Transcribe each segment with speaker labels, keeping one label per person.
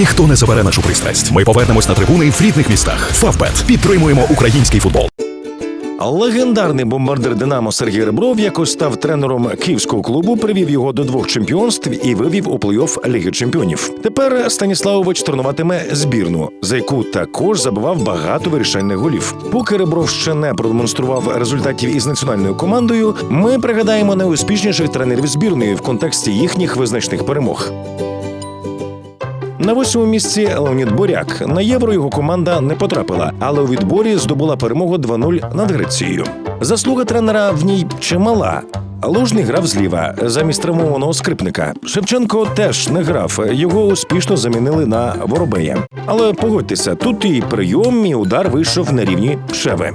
Speaker 1: Ніхто не забере нашу пристрасть. Ми повернемось на трибуни в рідних містах. Фавбет підтримуємо український футбол.
Speaker 2: Легендарний бомбардир Динамо Сергій Ребров якось став тренером київського клубу, привів його до двох чемпіонств і вивів у плей-офф Ліги Чемпіонів. Тепер Станіславович тренуватиме збірну, за яку також забивав багато вирішальних голів. Поки Ребров ще не продемонстрував результатів із національною командою, ми пригадаємо найуспішніших тренерів збірної в контексті їхніх визначних перемог. На восьмому місці Леонід Боряк. На євро його команда не потрапила, але у відборі здобула перемогу 2-0 над Грецією. Заслуга тренера в ній чимала. Лужний грав зліва замість травмованого скрипника. Шевченко теж не грав. Його успішно замінили на Воробея. Але погодьтеся, тут і прийом, і удар вийшов на рівні Шеви.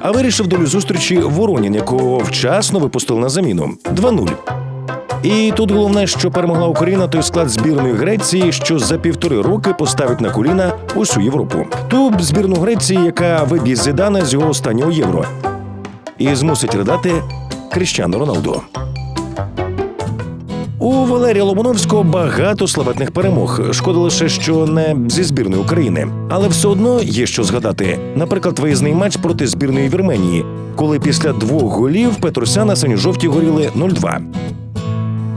Speaker 2: А вирішив долю зустрічі Воронін, якого вчасно випустили на заміну 2-0. І тут головне, що перемогла Україна той склад збірної Греції, що за півтори роки поставить на коліна усю Європу. Ту збірну Греції, яка виб'є Зідана з його останнього євро, і змусить ридати Кріщану Роналду. У Валерія Лобановського багато славетних перемог. Шкода лише, що не зі збірної України. Але все одно є що згадати. Наприклад, виїзний матч проти збірної Вірменії, коли після двох голів Петросяна синьо-жовті горіли 0-2.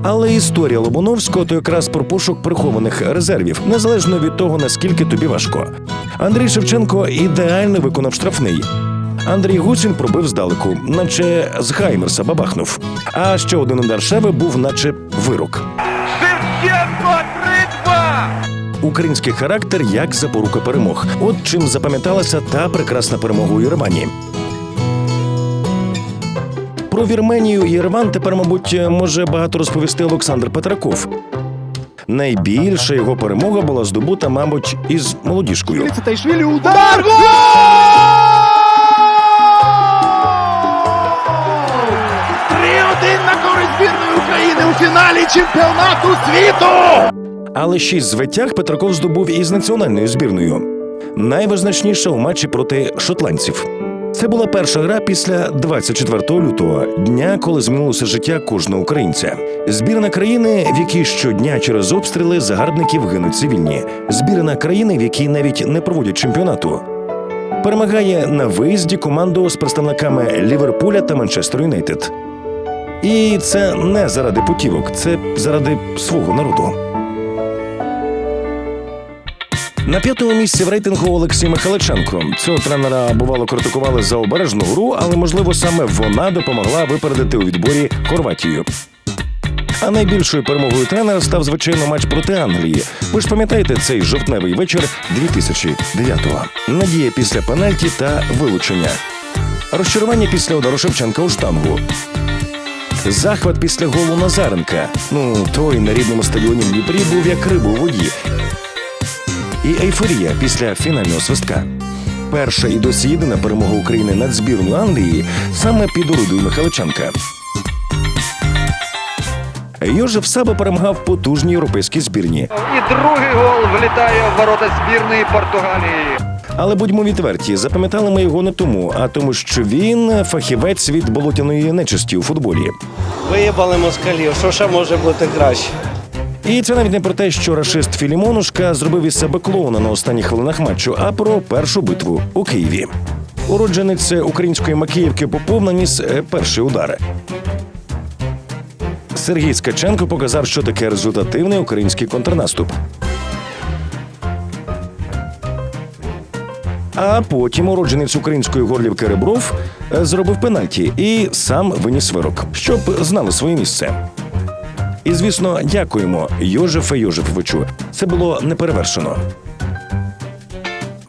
Speaker 2: Але історія Лобановського то якраз про пошук прихованих резервів, незалежно від того наскільки тобі важко. Андрій Шевченко ідеально виконав штрафний. Андрій Гусін пробив здалеку, наче з Хаймерса бабахнув. А ще один удар Шеви був, наче вирок.
Speaker 3: Шевченко 3-2!
Speaker 2: Український характер як запорука перемог. От чим запам'яталася та прекрасна перемога у Єревані. Про Вірменію і Єреван тепер, мабуть, може багато розповісти Олександр Петраков. Найбільша його перемога була здобута, мабуть, із молодіжкою.
Speaker 4: Цитайшвілі удар! Три-один на користь збірної України у фіналі чемпіонату світу!
Speaker 2: Але шість звитяг Петраков здобув із національною збірною. Найвизначніша у матчі проти шотландців. Це була перша гра після 24 лютого, дня, коли змінилося життя кожного українця. Збірна країни, в якій щодня через обстріли загарбників гинуть цивільні. Збірна країни, в якій навіть не проводять чемпіонату. Перемагає на виїзді команду з представниками Ліверпуля та Манчестер Юнайтед. І це не заради путівок, це заради свого народу. На п'ятому місці в рейтингу Олексій Михайличенко. Цього тренера бувало критикували за обережну гру, але можливо саме вона допомогла випередити у відборі Хорватію. А найбільшою перемогою тренера став звичайно матч проти Англії. Ви ж пам'ятаєте цей жовтневий вечір 2009-го. Надія після пенальті та вилучення. Розчарування після удару Шевченка у штангу. Захват після голу Назаренка. Ну, той на рідному стадіоні в Дніпрі був як риба у воді і ейфорія після фінального свистка. Перша і досі єдина перемога України над збірною Англії саме під орудою Михайличенка. Йожеф Саба перемагав потужній європейській збірні,
Speaker 3: І другий гол влітає в ворота збірної Португалії.
Speaker 2: але будьмо відверті, запам'ятали ми його не тому, а тому, що він фахівець від болотяної нечисті у футболі.
Speaker 5: Виїбали москалів, що ще може бути краще?
Speaker 2: І це навіть не про те, що рашист Філімонушка зробив із себе клоуна на останніх хвилинах матчу, а про першу битву у Києві. Уродженець української Макіївки Попов наніс е, перший удар. Сергій Скаченко показав, що таке результативний український контрнаступ. А потім уродженець української горлівки Ребров е, зробив пенальті і сам виніс вирок, щоб знали своє місце. І звісно, дякуємо Йожефе Йожефовичу. Це було неперевершено.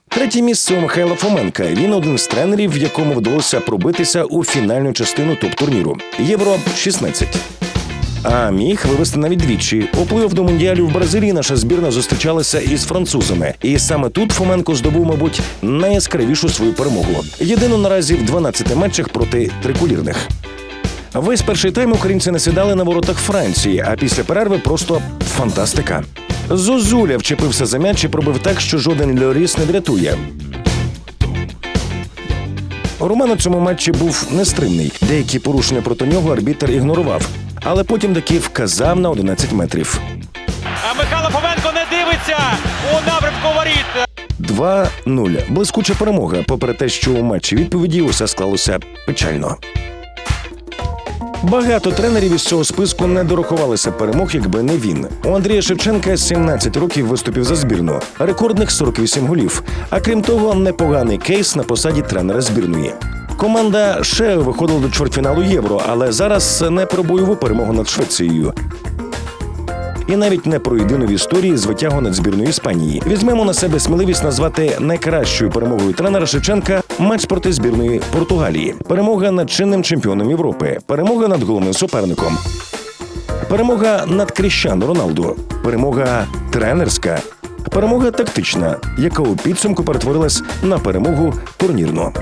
Speaker 2: Третє місце у Михайла Фоменка. Він один з тренерів, якому вдалося пробитися у фінальну частину топ-турніру Євро 16 А міг вивести навіть двічі. У до мундіалю в Бразилії наша збірна зустрічалася із французами. І саме тут Фоменко здобув, мабуть, найяскравішу свою перемогу. Єдину наразі в 12 матчах проти трикулірних. Весь перший тайм українці насідали на воротах Франції, а після перерви просто фантастика. Зозуля вчепився за м'яч і пробив так, що жоден Льоріс не врятує. Роман у цьому матчі був нестримний. Деякі порушення проти нього арбітр ігнорував, але потім таки вказав на 11 метрів.
Speaker 6: А Михайло Фоменко рухається у напрямку воріт.
Speaker 2: 2-0. Блискуча перемога, попри те, що у матчі відповіді усе склалося печально. Багато тренерів із цього списку не дорахувалися перемог, якби не він. У Андрія Шевченка 17 років виступів за збірну, рекордних 48 голів. А крім того, непоганий кейс на посаді тренера збірної. Команда ще виходила до чвертьфіналу євро, але зараз не про бойову перемогу над Швецією. І навіть не про єдину в історії звитягу над збірною Іспанії. Візьмемо на себе сміливість назвати найкращою перемогою тренера Шевченка матч проти збірної Португалії. Перемога над чинним чемпіоном Європи, перемога над головним суперником. Перемога над Кріщану Роналду, перемога тренерська, перемога тактична, яка у підсумку перетворилась на перемогу турнірну.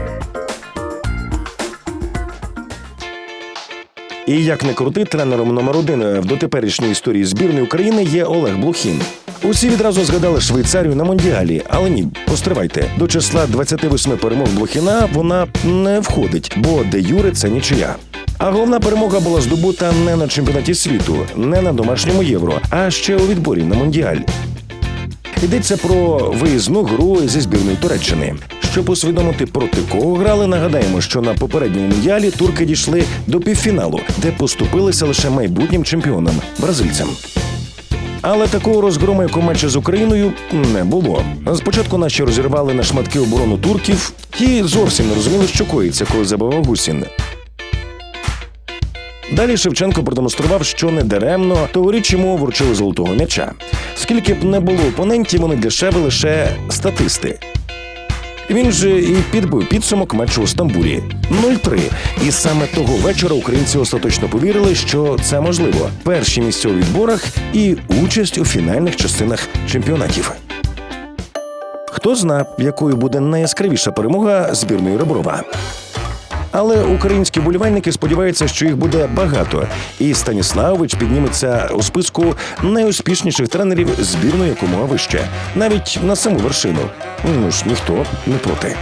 Speaker 2: І як не крути, тренером номер один в дотеперішній історії збірної України є Олег Блохін. Усі відразу згадали Швейцарію на Мондіалі, але ні, постривайте. До числа 28 перемог Блохіна вона не входить, бо де Юре це нічия. А головна перемога була здобута не на чемпіонаті світу, не на домашньому євро, а ще у відборі на Мондіаль. Йдеться про виїзну гру зі збірної Туреччини. Щоб усвідомити проти кого грали, нагадаємо, що на попередньому мундіалі турки дійшли до півфіналу, де поступилися лише майбутнім чемпіонам бразильцям. Але такого розгрому, як у матчі з Україною, не було. Спочатку наші розірвали на шматки оборону турків, ті зовсім не розуміли, що коїться, коли забивав Гусін. Далі Шевченко продемонстрував, що не даремно тогоріч йому вручили золотого м'яча. Скільки б не було опонентів, вони себе лише статисти. Він же і підбив підсумок матчу у Стамбулі 0-3. І саме того вечора українці остаточно повірили, що це можливо. Перші місця у відборах і участь у фінальних частинах чемпіонатів. Хто зна, якою буде найяскравіша перемога збірної Реброва. Але українські болівальники сподіваються, що їх буде багато, і Станіславович підніметься у списку найуспішніших тренерів збірної якомога вище, навіть на саму вершину. Ну ж ніхто не проти.